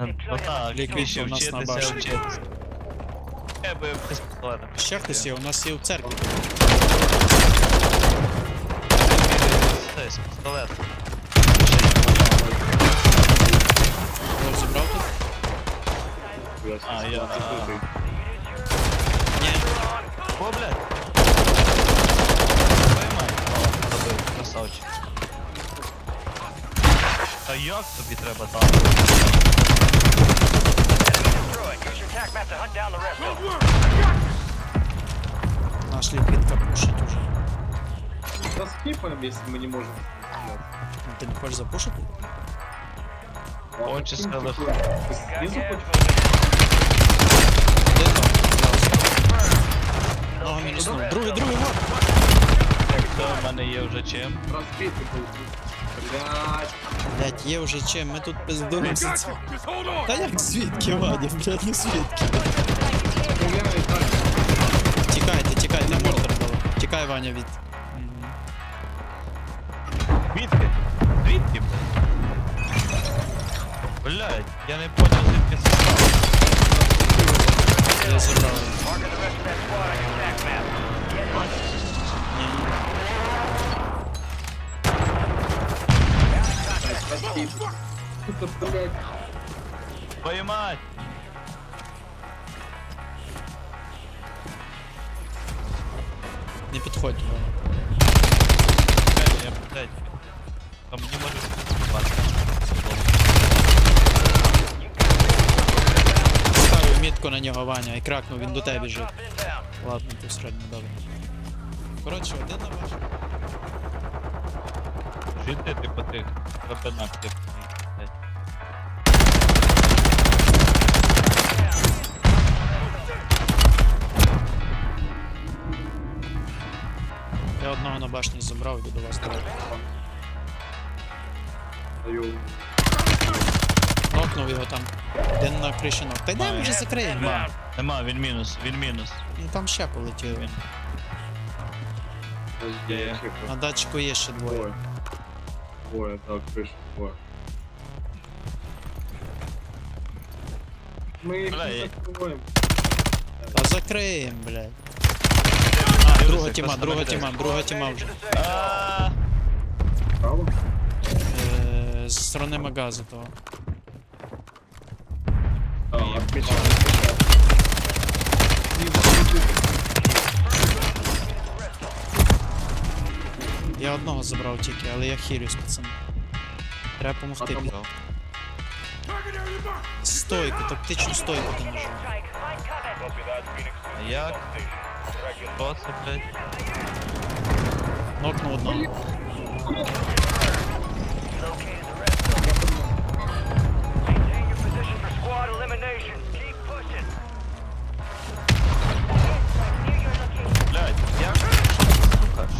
Ну так, більше у нас на вчитися, башні. вчитися. Я би без пістолета. Ще хтось є, у нас є в церкві. Це з пістолета. Хто тут? А, я... Ні. О, блядь. Поймай. О, красавчик. Та як тобі треба так? to hunt down the rest of them. Наш ліквідка пушить уже. Да скипаем, если мы не можем. Ну, Ти не хочеш запушити? Очі Скинь сказали. такое. Ты снизу Gas хочешь? Один там. Ногу мінуснув. Другий, другий, вот. То в мене є вже чим. Разбитый был. Блядь. Блять, є вже чим, ми тут пиздуємося. Та як свідки, Ваня, блядь, ну свідки. Стреляй, так. Тікайте, тікайте, мортер було. Тікай, Ваня, від. Мгм. Звідки? Звідки, блядь? Блядь, я не понял, звідки це стало. Я забрав. Marking the rest of that squad on your Это, блядь. Твою мать! Не підходь, Ваня. Блядь, я, блядь. Там не можу спати. Ставив мітку на нього, Ваня, і кракнув, він до тебе біжить. Ладно, ти середньо добре. Коротше, один на ваш. Жити ти по тих як блядь. Я одного на башні забрав, іду до вас давай. Даю. Нокнув його там. Один на криші ног. Та йдемо вже закриємо. Нема, нема, він мінус, він мінус. Ну там ще полетів він. Я- На датчику є ще двоє. Двое. Двое, так, крыша, двое. Мы их Бля, не я- закроем. Та закриємо, блядь. А, А, дивися, друга тіма, просто друга наглядай. тіма, друга тіма вже. А, Право? Е, З сторони магазу того. А, Ой, отмечаю. Я одного забрав тільки, але я хилюсь, пацани. Треба помогти. Стойку, тактичну стойку там нажав. як? Що це, блядь? Нокнув одного.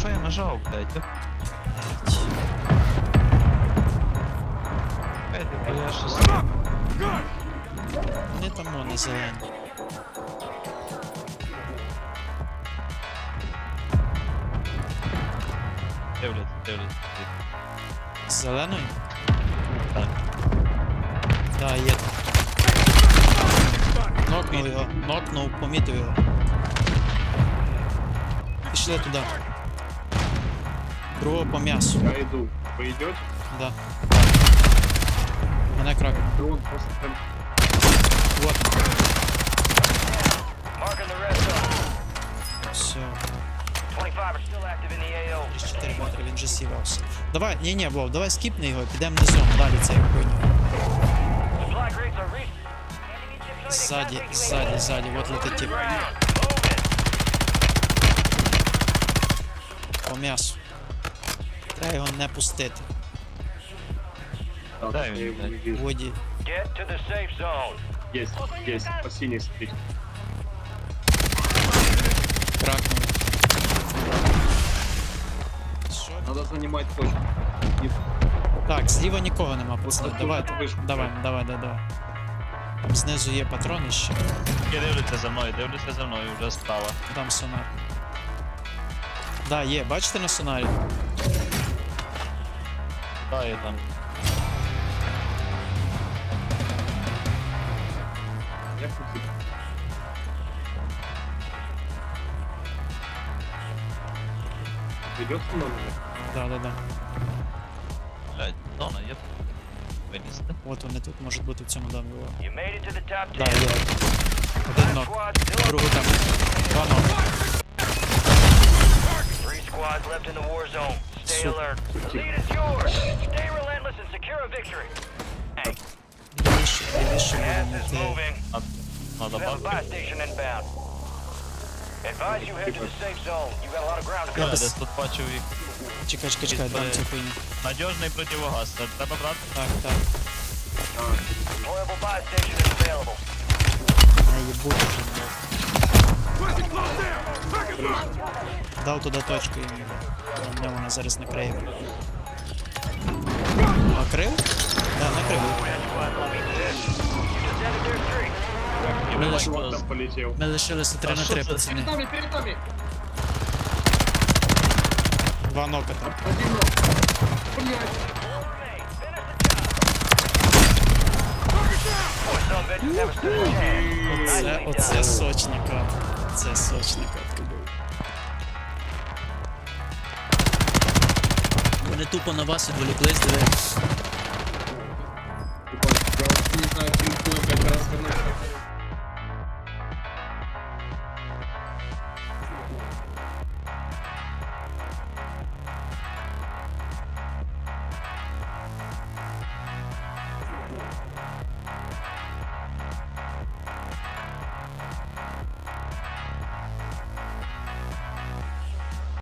Сука, що я нажав, блядь? Як? Блядь, бо я щось... Не там вони зелені. Дивляться, дивляться. З зеленою? Так. Да, є. Нокнув його, нокнув, помітив його. Пішли туди. Другого по м'ясу. Я иду. Вы идете? Да. Мене крак. Дрон просто прям Вот. Marking the rest of them. Все. 25 are still active in the AO. 34 метри, він же сівався. Давай, ні, ні, Вов, давай скіпни його, підемо низом, далі цей хуйню. Supply crates are reached. Ззаді, ззаді, ззаді, от летить тип. По м'ясу. Треба його не пустити. Дай дай. Воді. Get to the safe zone. Есть, есть, по синей стоит. Кракнув. Що? Надо занимать точку. Не- Так, зліва нікого нема, пацани. тут Давай, вишку. давай, давай, давай, давай. Там знизу є патрони ще. Я дивлюся за мною, дивлюся за мною вже справа. Дам сонар. Да, є, бачите на сонарі? Да, я там. Я тут. Идет со мной? Да, да, да. Блядь, зона, є. Винести. От вони тут можуть бути в цьому домі. О. You made it to the top Да, 10. є. Один ног. Squad still Другий там. Два ног. Three squads left in the war zone. Stay Супер. alert. The lead is yours. Stay relentless and secure a victory. Hey, Лівіше, лівіше gas будемо is йти. moving. Надо We have a buy бабки. station inbound. Advise you head to the safe zone. You got a lot of ground to Я Я cover. без- десь тут бачив їх. Чекай, чекай, чекай, дам цю хуйню. Надіжний противогаз. Це Треба брати? Так, так. А, Deployable buy station is available. Не їбуть вже. блядь. Дав туди точку і мене вона зараз накриє. Накрив? Так, накрив. Just ended. Ми, лиш... Ми лишилися 3 на 3, пацани. Два нока там. Один ног. Блядь. Boy, some Тупо на вас відволіклись, диви.